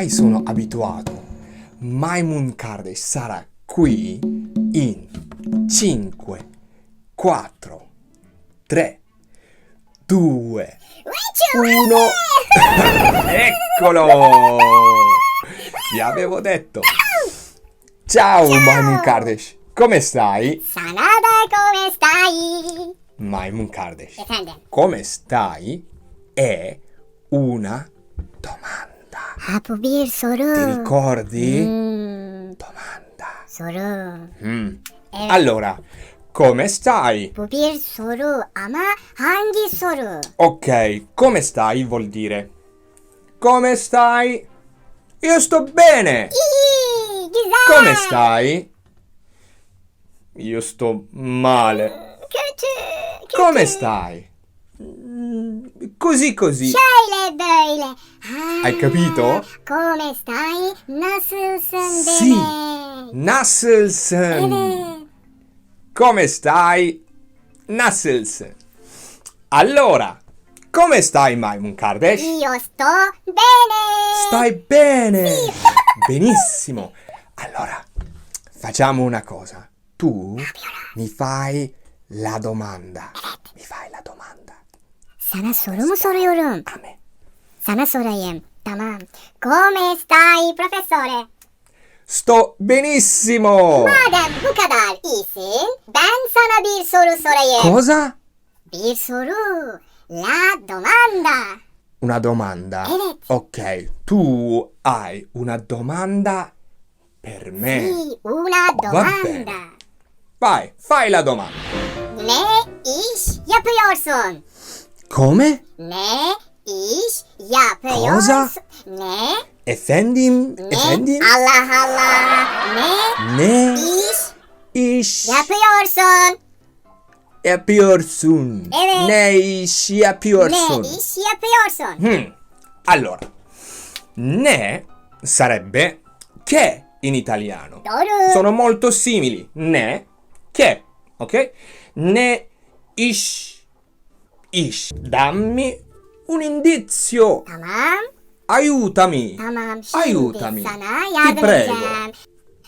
ormai sono abituato. Maimun Kardesh sarà qui in 5, 4, 3, 2, 1. Eccolo! Vi avevo detto. Ciao, Maimun Kardesh. Come stai? Sana da come stai? Maimun Kardesh. Come stai? È una domanda. Ha bu bir Ti ricordi? Hmm, Domanda. soru. Mm. Evet. Allora, come stai? Bu bir soru ama hangi soru? Ok, come stai vuol dire Come stai? Io sto bene. Güzel. Come stai? Io sto male. Come stai? Così così. Şöyle böyle. Ha, Hai capito? Come stai? Nasılsın Sì. Nasselsen. Come stai? Nasselsen. Allora, come stai Maimun Kardesh? Io sto bene. Stai bene? Benissimo. Allora, facciamo una cosa. Tu mi fai la domanda. Mi fai la domanda. Sana soru mu soruyorum? A me. Sana sorayım. Tamam. Come stai profesore? Sto benissimo. Madem bu kadar iyisin, ben sana bir soru sorayım. Cosa? bir soru. La domanda. Una domanda. Evet. Ok, tu hai una domanda per me. Sì, una domanda. Vai, fai la domanda. Ne iş yapıyorsun? Come? Ne iş yapıyorsun? Cosa? Ne? Efendim? Ne? Efendim? Allah Allah. Ne Ne iş iş yapıyorsun? yapıyorsun? Evet. Ne iş yapıyorsun? Ne iş yapıyorsun? Hmm. Allora, ne sarebbe che in italiano. Doğru. Sono molto simili. Ne, che, ok? Ne ish, ish. Dammi un indizio. Tamam. Aiutami. Tamam. Şimdi Aiutami. sana Ti yardım prego. edeceğim.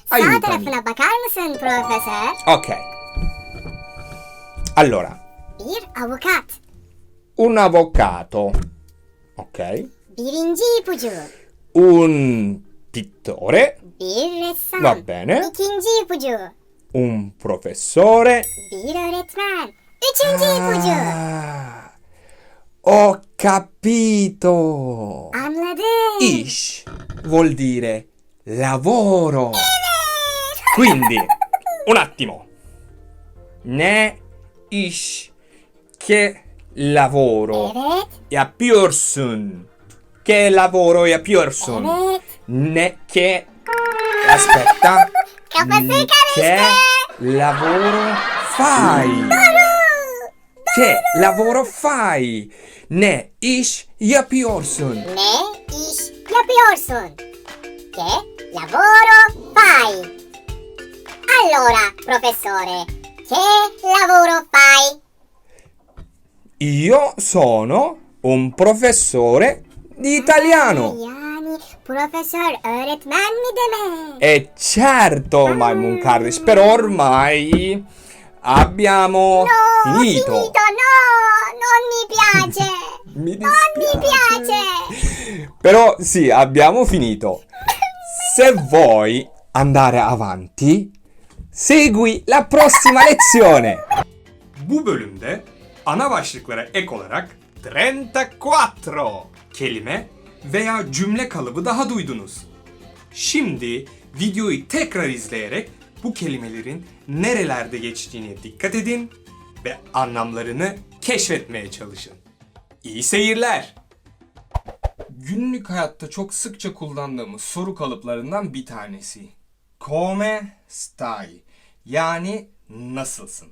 Sağ Aiutami. tarafına bakar mısın profesör? Ok. Allora, Bir avukat. un avvocato. Ok. Birinci ipucu. Un pittore. Bir ressam. Va bene. İkinci ipucu. Un professore. Bir öğretmen. Üçüncü ipucu. Ah, ho capito. Anladım. Ish vuol dire lavoro. Quindi, un attimo. Ne ish che lavoro. Evet. Yapıyorsun. Che lavoro yapıyorsun. Evet. Ne che aspetta. Kafası Che lavoro fai? Che lavoro fai? Ne iş yapıyorsun? Ne iş yapıyorsun? Che lavoro fai? Allora, professore, che lavoro fai? Io sono un professore di italiano. Yani profesör öğretmen mi demek? E certo, Maimun Kardeş, però ormai abbiamo No, finito. no, non mi piace. Mi Non mi piace. Però sì, abbiamo finito. Se vuoi andare avanti, segui la prossima lezione. Bu bölümde ana başlıklara ek olarak 34 kelime veya cümle kalıbı daha duydunuz. Şimdi videoyu tekrar izleyerek bu kelimelerin nerelerde geçtiğine dikkat edin ve anlamlarını keşfetmeye çalışın. İyi seyirler. Günlük hayatta çok sıkça kullandığımız soru kalıplarından bir tanesi. Come stai? Yani nasılsın?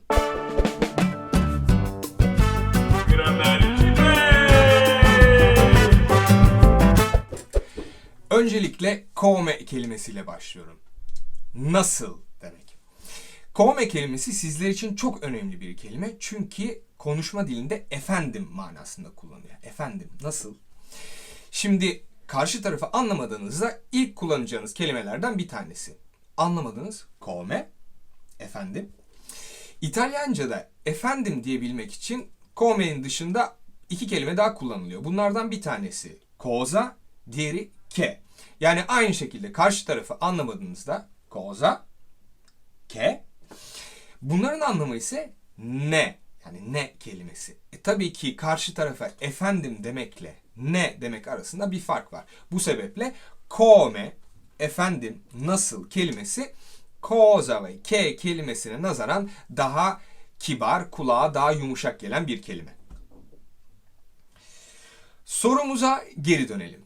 Öncelikle come kelimesiyle başlıyorum. Nasıl Come kelimesi sizler için çok önemli bir kelime. Çünkü konuşma dilinde efendim manasında kullanılıyor. Efendim nasıl? Şimdi karşı tarafı anlamadığınızda ilk kullanacağınız kelimelerden bir tanesi. Anlamadınız? Come. Efendim. İtalyanca'da efendim diyebilmek için come'nin dışında iki kelime daha kullanılıyor. Bunlardan bir tanesi cosa, diğeri che. Yani aynı şekilde karşı tarafı anlamadığınızda cosa, che. Bunların anlamı ise ne. Yani ne kelimesi. E tabii ki karşı tarafa efendim demekle ne demek arasında bir fark var. Bu sebeple come, efendim, nasıl kelimesi cosa ve ke kelimesine nazaran daha kibar, kulağa daha yumuşak gelen bir kelime. Sorumuza geri dönelim.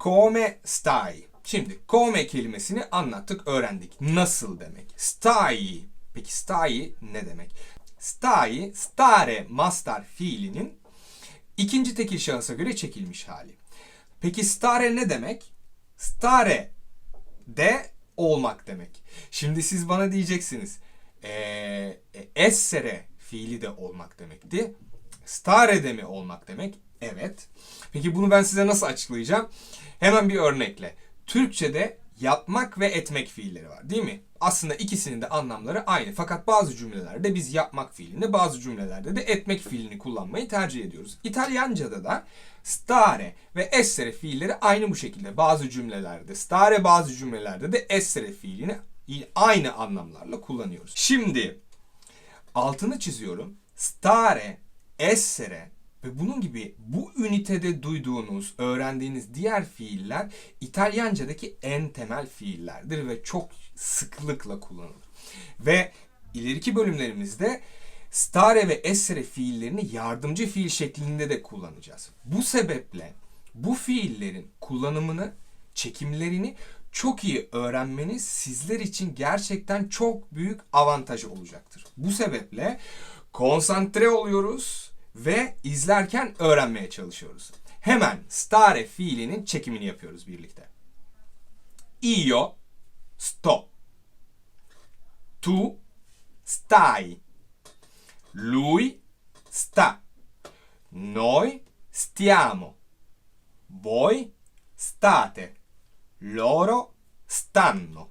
Come stai? Şimdi come kelimesini anlattık, öğrendik. Nasıl demek? Stai. Peki stai ne demek? Stai, stare mastar fiilinin ikinci tekil şahısa göre çekilmiş hali. Peki stare ne demek? Stare de olmak demek. Şimdi siz bana diyeceksiniz. Eee essere fiili de olmak demekti. Stare de mi olmak demek? Evet. Peki bunu ben size nasıl açıklayacağım? Hemen bir örnekle. Türkçe'de yapmak ve etmek fiilleri var değil mi? Aslında ikisinin de anlamları aynı. Fakat bazı cümlelerde biz yapmak fiilini, bazı cümlelerde de etmek fiilini kullanmayı tercih ediyoruz. İtalyanca'da da stare ve essere fiilleri aynı bu şekilde. Bazı cümlelerde stare, bazı cümlelerde de essere fiilini aynı anlamlarla kullanıyoruz. Şimdi altını çiziyorum. Stare, essere ve bunun gibi bu ünitede duyduğunuz, öğrendiğiniz diğer fiiller İtalyanca'daki en temel fiillerdir ve çok sıklıkla kullanılır. Ve ileriki bölümlerimizde stare ve essere fiillerini yardımcı fiil şeklinde de kullanacağız. Bu sebeple bu fiillerin kullanımını, çekimlerini çok iyi öğrenmeniz sizler için gerçekten çok büyük avantaj olacaktır. Bu sebeple konsantre oluyoruz ve izlerken öğrenmeye çalışıyoruz. Hemen stare fiilinin çekimini yapıyoruz birlikte. Io sto. Tu stai. Lui sta. Noi stiamo. Voi state. Loro stanno.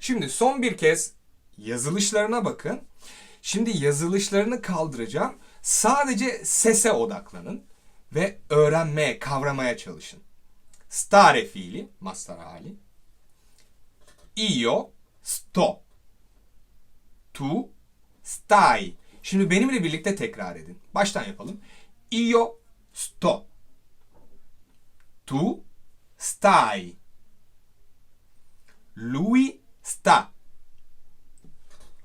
Şimdi son bir kez yazılışlarına bakın. Şimdi yazılışlarını kaldıracağım. Sadece sese odaklanın ve öğrenmeye, kavramaya çalışın. Stare fiili, mastar hali. Io sto. Tu stai. Şimdi benimle birlikte tekrar edin. Baştan yapalım. Io sto. Tu stai. Lui sta.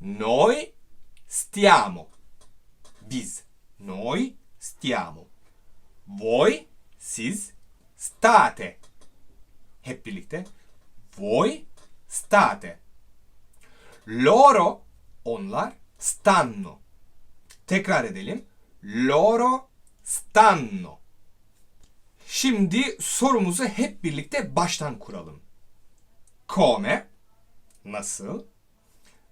Noi stiamo. Biz. Noi stiamo. Voi siz state. Hep birlikte. Voi state. Loro onlar stanno. Tekrar edelim. Loro stanno. Şimdi sorumuzu hep birlikte baştan kuralım. Come nasıl?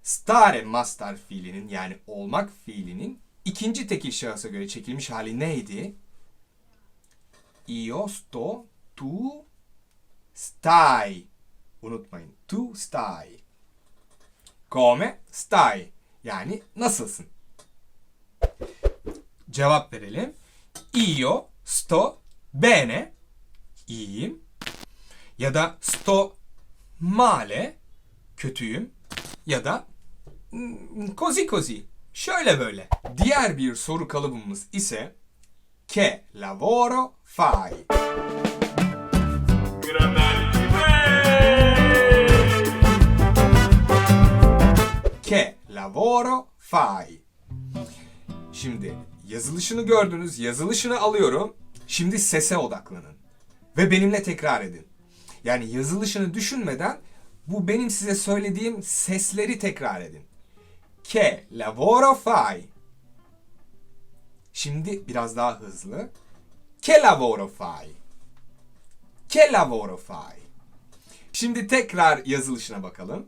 Stare mastar fiilinin yani olmak fiilinin ikinci tekil şahısa göre çekilmiş hali neydi? Io sto, tu stai. Unutmayın. Tu stai. Come stai. Yani nasılsın? Cevap verelim. Io sto bene. İyiyim. Ya da sto male. Kötüyüm. Ya da così così. Şöyle böyle. Diğer bir soru kalıbımız ise Che lavoro fai? Che lavoro fai? Şimdi yazılışını gördünüz. Yazılışını alıyorum. Şimdi sese odaklanın. Ve benimle tekrar edin. Yani yazılışını düşünmeden bu benim size söylediğim sesleri tekrar edin. Che lavoro fai? Şimdi biraz daha hızlı. Che lavoro fai? Che lavoro fai? Şimdi tekrar yazılışına bakalım.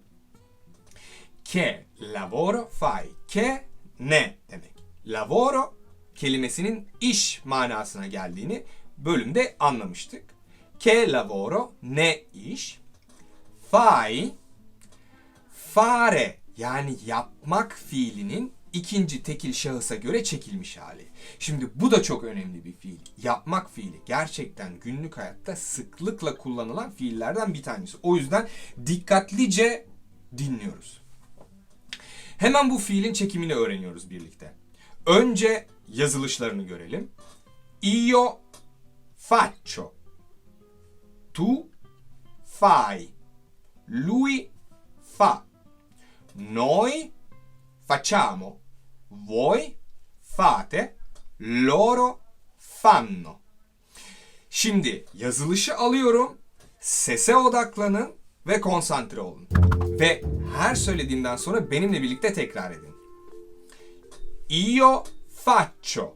Che lavoro fai? Che ne demek? Lavoro kelimesinin iş manasına geldiğini bölümde anlamıştık. Che lavoro? Ne iş? Fai fare yani yapmak fiilinin ikinci tekil şahısa göre çekilmiş hali. Şimdi bu da çok önemli bir fiil. Yapmak fiili gerçekten günlük hayatta sıklıkla kullanılan fiillerden bir tanesi. O yüzden dikkatlice dinliyoruz. Hemen bu fiilin çekimini öğreniyoruz birlikte. Önce yazılışlarını görelim. Io faccio. Tu fai. Lui fa. Noi facciamo. Voi fate. Loro fanno. Şimdi yazılışı alıyorum. Sese odaklanın ve konsantre olun. Ve her söylediğimden sonra benimle birlikte tekrar edin. Io faccio.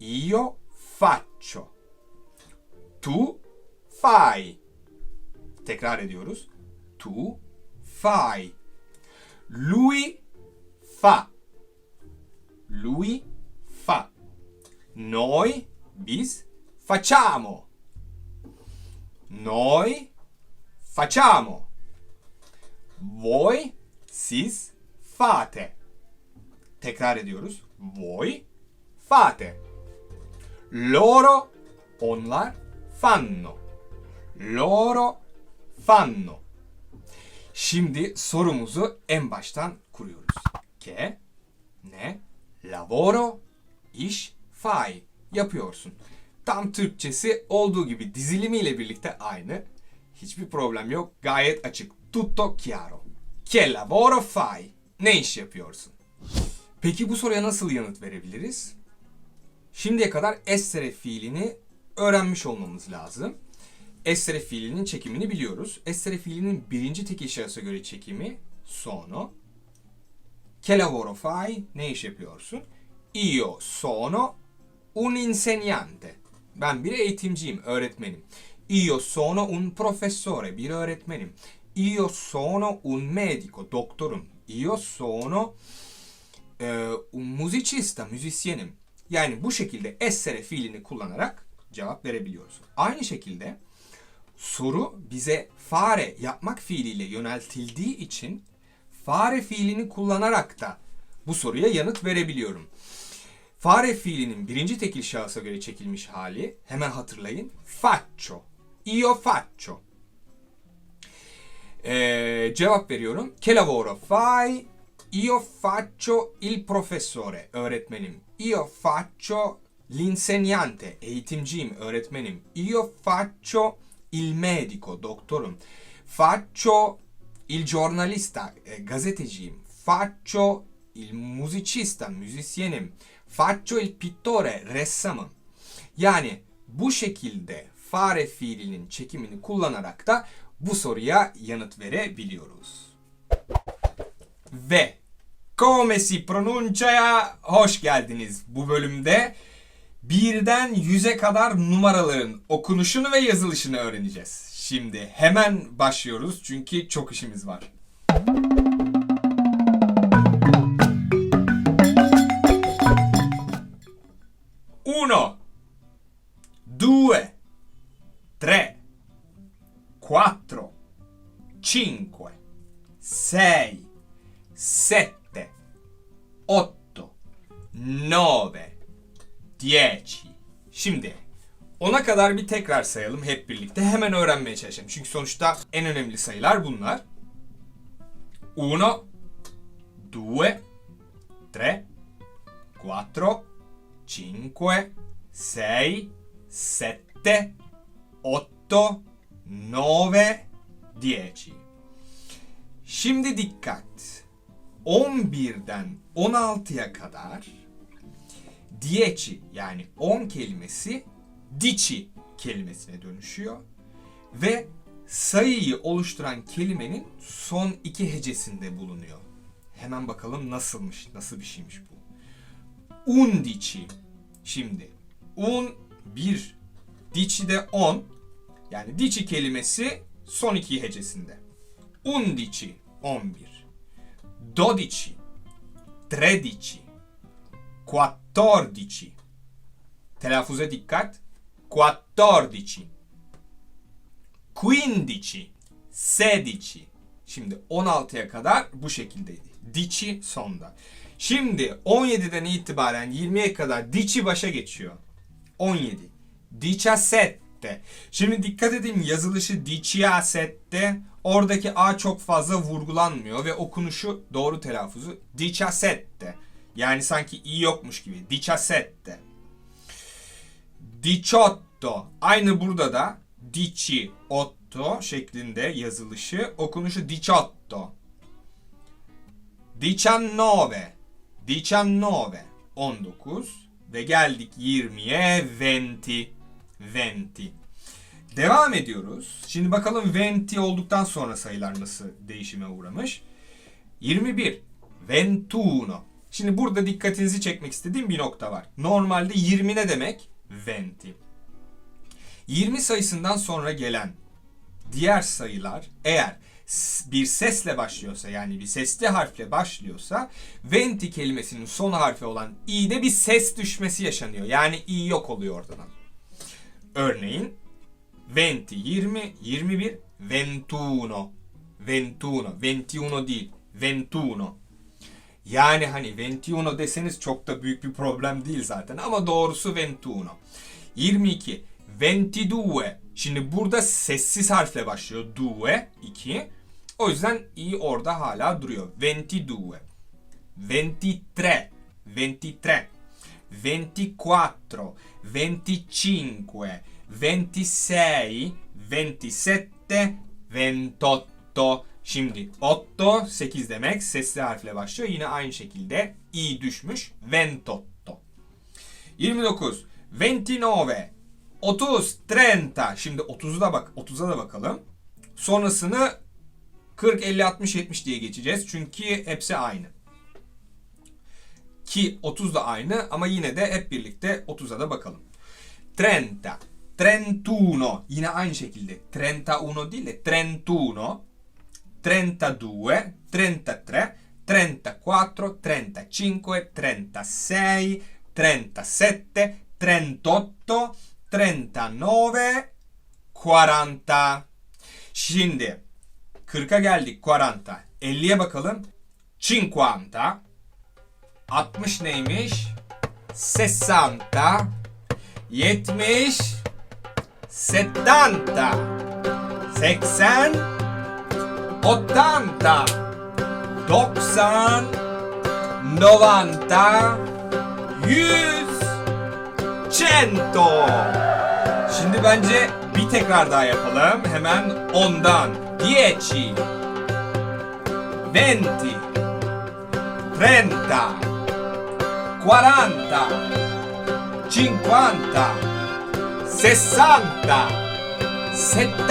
Io faccio. Tu fai. Tekrar ediyoruz. Tu fai. Lui fa. Lui fa. Noi biz facciamo. Noi facciamo. Voi siz fate. Tekrar ediyoruz. Voi fate. Loro onlar fanno. Loro fanno. Şimdi sorumuzu en baştan kuruyoruz. Che, ne, lavoro, iş, fai. Yapıyorsun. Tam Türkçesi olduğu gibi dizilimiyle birlikte aynı. Hiçbir problem yok. Gayet açık. Tutto chiaro. Che lavoro fai? Ne iş yapıyorsun? Peki bu soruya nasıl yanıt verebiliriz? Şimdiye kadar essere fiilini öğrenmiş olmamız lazım. Essere fiilinin çekimini biliyoruz. Essere fiilinin birinci tekil şahısa göre çekimi sono. Che lavoro fai? Ne iş yapıyorsun? Io sono un insegnante. Ben bir eğitimciyim, öğretmenim. Io sono un professore, bir öğretmenim. Io sono un medico, doktorum. Io sono e, un musicista, müzisyenim. Yani bu şekilde essere fiilini kullanarak cevap verebiliyoruz. Aynı şekilde soru bize fare yapmak fiiliyle yöneltildiği için fare fiilini kullanarak da bu soruya yanıt verebiliyorum. Fare fiilinin birinci tekil şahısa göre çekilmiş hali hemen hatırlayın. Faccio. Io faccio. Ee, cevap veriyorum. Che lavoro fai? Io faccio il professore. Öğretmenim. Io faccio l'insegnante. Eğitimciyim, öğretmenim. Io faccio il medico. Doktorum. Faccio il giornalista. e, gazeteciyim. Faccio il musicista. Müzisyenim. Faccio il pittore. Ressamım. Yani bu şekilde fare fiilinin çekimini kullanarak da bu soruya yanıt verebiliyoruz. Ve come si pronuncia hoş geldiniz bu bölümde. Birden yüze kadar numaraların okunuşunu ve yazılışını öğreneceğiz. Şimdi hemen başlıyoruz çünkü çok işimiz var. Uno, due, tre, quattro, cinque, sei, sette, otto, nove, dieci. Şimdi ona kadar bir tekrar sayalım hep birlikte. Hemen öğrenmeye çalışalım. Çünkü sonuçta en önemli sayılar bunlar. Uno, due, tre, quattro, cinque, sei, sette, otto, nove, dieci. Şimdi dikkat. 11'den 16'ya kadar dieci yani 10 kelimesi dici kelimesine dönüşüyor ve sayıyı oluşturan kelimenin son iki hecesinde bulunuyor. Hemen bakalım nasılmış, nasıl bir şeymiş bu. Undici. Şimdi un bir, dici de on. Yani dici kelimesi son iki hecesinde. Undici, on bir. Dodici, tredici, quattordici. Telaffuza dikkat. quattordici, quindici, sedici. Şimdi 16'ya kadar bu şekildeydi. Dici sonda. Şimdi 17'den itibaren 20'ye kadar dici başa geçiyor. 17. Diciassette. Şimdi dikkat edin yazılışı diciassette. Oradaki A çok fazla vurgulanmıyor ve okunuşu doğru telaffuzu diciassette. Yani sanki i yokmuş gibi. Diciassette. Diciotto. Aynı burada da diciotto şeklinde yazılışı. Okunuşu diciotto. Diciannove. Diciannove. 19. Ve geldik 20'ye. Venti. Venti. Devam ediyoruz. Şimdi bakalım venti olduktan sonra sayılar nasıl değişime uğramış. 21. Ventuno. Şimdi burada dikkatinizi çekmek istediğim bir nokta var. Normalde 20 ne demek? Venti. 20 sayısından sonra gelen diğer sayılar eğer bir sesle başlıyorsa yani bir sesli harfle başlıyorsa venti kelimesinin son harfi olan i'de bir ses düşmesi yaşanıyor. Yani i yok oluyor ortadan. Örneğin venti 20, 21, ventuno. Ventuno, ventiuno değil, ventuno. Yani hani ventuno deseniz çok da büyük bir problem değil zaten ama doğrusu ventuno. 22, ventidue. Şimdi burada sessiz harfle başlıyor. Due, 2. O yüzden i orada hala duruyor. Ventidue. 23, 23, 24, 25, 26, 27, 28. Şimdi 8, 8 demek sesli harfle başlıyor. Yine aynı şekilde i düşmüş. 28. 29, 29, 30, 30. Şimdi 30'u da bak, 30'a da bakalım. Sonrasını 40, 50, 60, 70 diye geçeceğiz. Çünkü hepsi aynı. Ki 30 da aynı ama yine de hep birlikte 30'a da bakalım. 30, 31. Yine aynı şekilde. 31 değil de 31. 32, 33, 34, 35, 36, 37, 38, 39, 40. Şimdi 40'a geldik 40. 50'ye bakalım. 50. 60 neymiş? 60. 70. 70. 80. 80. 90. 90. 100. 100. Şimdi bence bir tekrar daha yapalım. Hemen ondan. 10. 20. 30.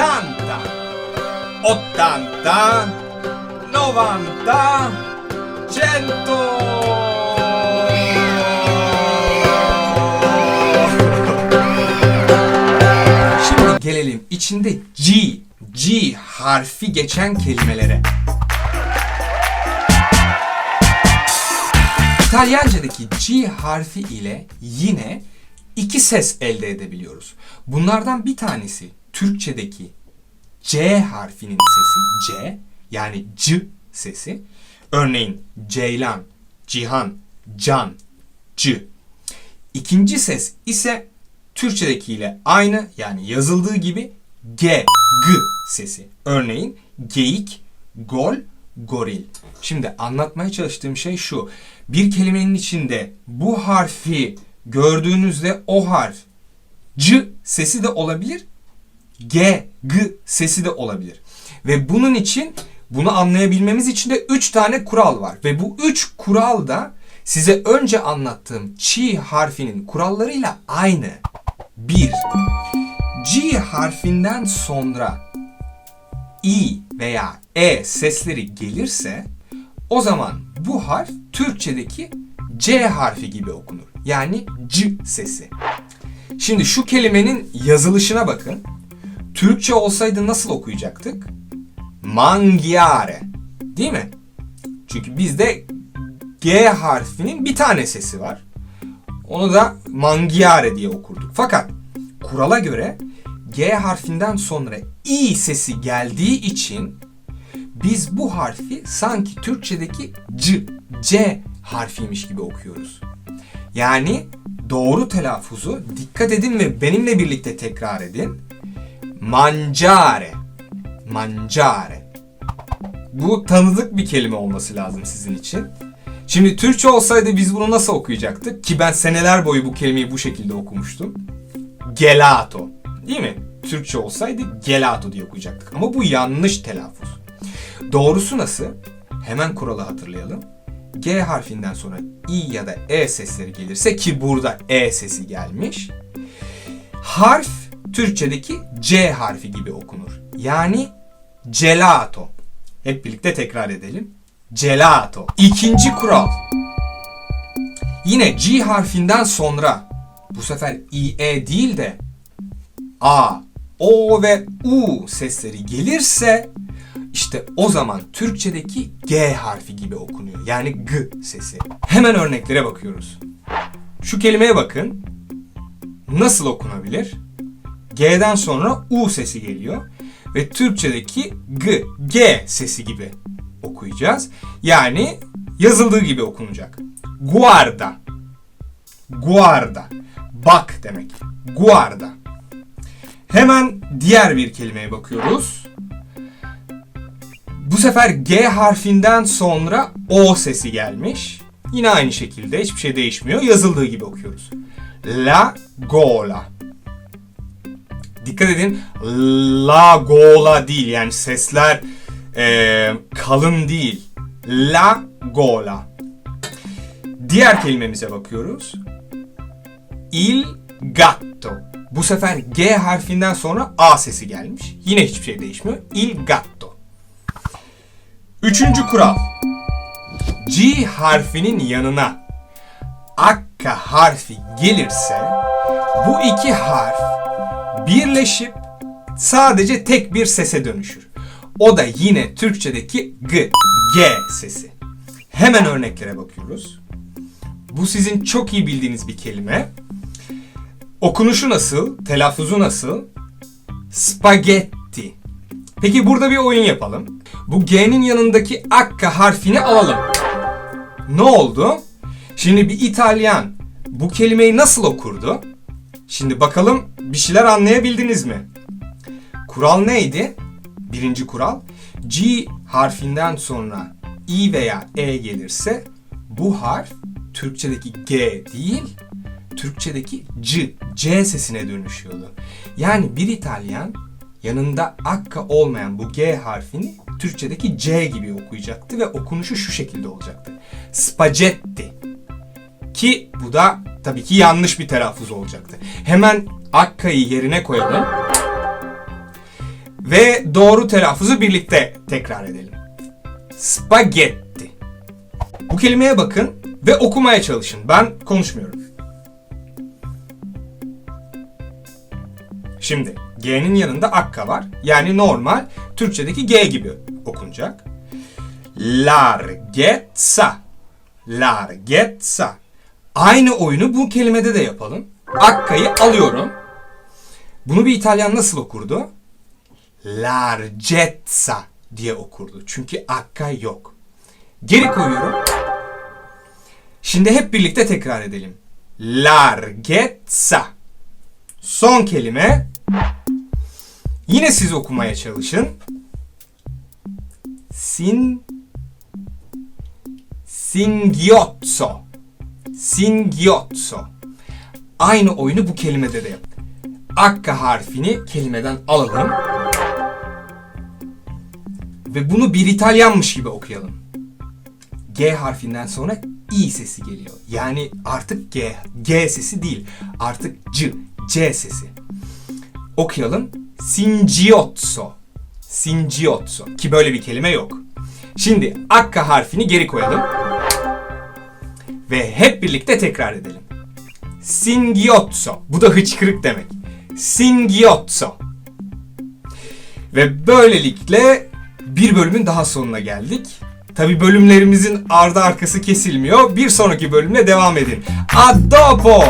40. 50. 60. 70. 80. 90. 100. Şimdi gelelim içinde G, G harfi geçen kelimelere. İtalyanca'daki G harfi ile yine iki ses elde edebiliyoruz. Bunlardan bir tanesi Türkçedeki C harfinin sesi C yani C sesi. Örneğin Ceylan, Cihan, Can, C. İkinci ses ise Türkçedekiyle aynı yani yazıldığı gibi G, G sesi. Örneğin geyik, gol, goril. Şimdi anlatmaya çalıştığım şey şu. Bir kelimenin içinde bu harfi gördüğünüzde o harf C sesi de olabilir, G, G sesi de olabilir. Ve bunun için bunu anlayabilmemiz için de 3 tane kural var. Ve bu 3 kural da size önce anlattığım çi harfinin kurallarıyla aynı. 1. G harfinden sonra i veya e sesleri gelirse o zaman bu harf Türkçedeki C harfi gibi okunur. Yani C sesi. Şimdi şu kelimenin yazılışına bakın. Türkçe olsaydı nasıl okuyacaktık? Mangiare. Değil mi? Çünkü bizde G harfinin bir tane sesi var. Onu da mangiare diye okurduk. Fakat kurala göre G harfinden sonra i sesi geldiği için biz bu harfi sanki Türkçedeki c, c harfiymiş gibi okuyoruz. Yani doğru telaffuzu dikkat edin ve benimle birlikte tekrar edin. Mangiare. Mangiare. Bu tanıdık bir kelime olması lazım sizin için. Şimdi Türkçe olsaydı biz bunu nasıl okuyacaktık? Ki ben seneler boyu bu kelimeyi bu şekilde okumuştum. Gelato. Değil mi? Türkçe olsaydı gelato diye okuyacaktık. Ama bu yanlış telaffuz. Doğrusu nasıl? Hemen kuralı hatırlayalım. G harfinden sonra i ya da e sesleri gelirse ki burada e sesi gelmiş. Harf Türkçedeki C harfi gibi okunur. Yani gelato. Hep birlikte tekrar edelim. Gelato. İkinci kural. Yine G harfinden sonra bu sefer i e değil de a, o ve u sesleri gelirse işte o zaman Türkçedeki G harfi gibi okunuyor. Yani G sesi. Hemen örneklere bakıyoruz. Şu kelimeye bakın. Nasıl okunabilir? G'den sonra U sesi geliyor. Ve Türkçedeki G, G sesi gibi okuyacağız. Yani yazıldığı gibi okunacak. Guarda. Guarda. Bak demek. Guarda. Hemen diğer bir kelimeye bakıyoruz. Bu sefer G harfinden sonra O sesi gelmiş. Yine aynı şekilde hiçbir şey değişmiyor. Yazıldığı gibi okuyoruz. La gola. Dikkat edin. La gola değil. Yani sesler eee, kalın değil. La gola. Diğer kelimemize bakıyoruz. Il gatto. Bu sefer G harfinden sonra A sesi gelmiş. Yine hiçbir şey değişmiyor. Il gatto. Üçüncü kural. G harfinin yanına akka harfi gelirse bu iki harf birleşip sadece tek bir sese dönüşür. O da yine Türkçedeki G, G sesi. Hemen örneklere bakıyoruz. Bu sizin çok iyi bildiğiniz bir kelime. Okunuşu nasıl? Telaffuzu nasıl? Spagetti. Peki burada bir oyun yapalım. Bu G'nin yanındaki akka harfini alalım. Ne oldu? Şimdi bir İtalyan bu kelimeyi nasıl okurdu? Şimdi bakalım bir şeyler anlayabildiniz mi? Kural neydi? Birinci kural. G harfinden sonra I veya E gelirse bu harf Türkçedeki G değil, Türkçedeki C, C sesine dönüşüyordu. Yani bir İtalyan yanında akka olmayan bu G harfini Türkçedeki C gibi okuyacaktı ve okunuşu şu şekilde olacaktı. Spagetti. Ki bu da tabii ki yanlış bir telaffuz olacaktı. Hemen akka'yı yerine koyalım. Ve doğru telaffuzu birlikte tekrar edelim. Spagetti. Bu kelimeye bakın ve okumaya çalışın. Ben konuşmuyorum. Şimdi G'nin yanında akka var. Yani normal Türkçedeki G gibi okunacak. Larghezza. Larghezza. Aynı oyunu bu kelimede de yapalım. Akka'yı alıyorum. Bunu bir İtalyan nasıl okurdu? Larghezza diye okurdu. Çünkü akka yok. Geri koyuyorum. Şimdi hep birlikte tekrar edelim. Larghezza. Son kelime. Yine siz okumaya çalışın. Sin Singhiozzo. Singhiozzo. Aynı oyunu bu kelimede de yap. Akka harfini kelimeden alalım. Ve bunu bir İtalyanmış gibi okuyalım. G harfinden sonra i sesi geliyor. Yani artık G, G sesi değil. Artık C, C sesi. Okuyalım. Singhiozzo. Singhiozzo. Ki böyle bir kelime yok. Şimdi akka harfini geri koyalım. Ve hep birlikte tekrar edelim. Singhiozzo. Bu da hıçkırık demek. Singhiozzo. Ve böylelikle bir bölümün daha sonuna geldik. Tabi bölümlerimizin ardı arkası kesilmiyor. Bir sonraki bölümle devam edin. A dopo!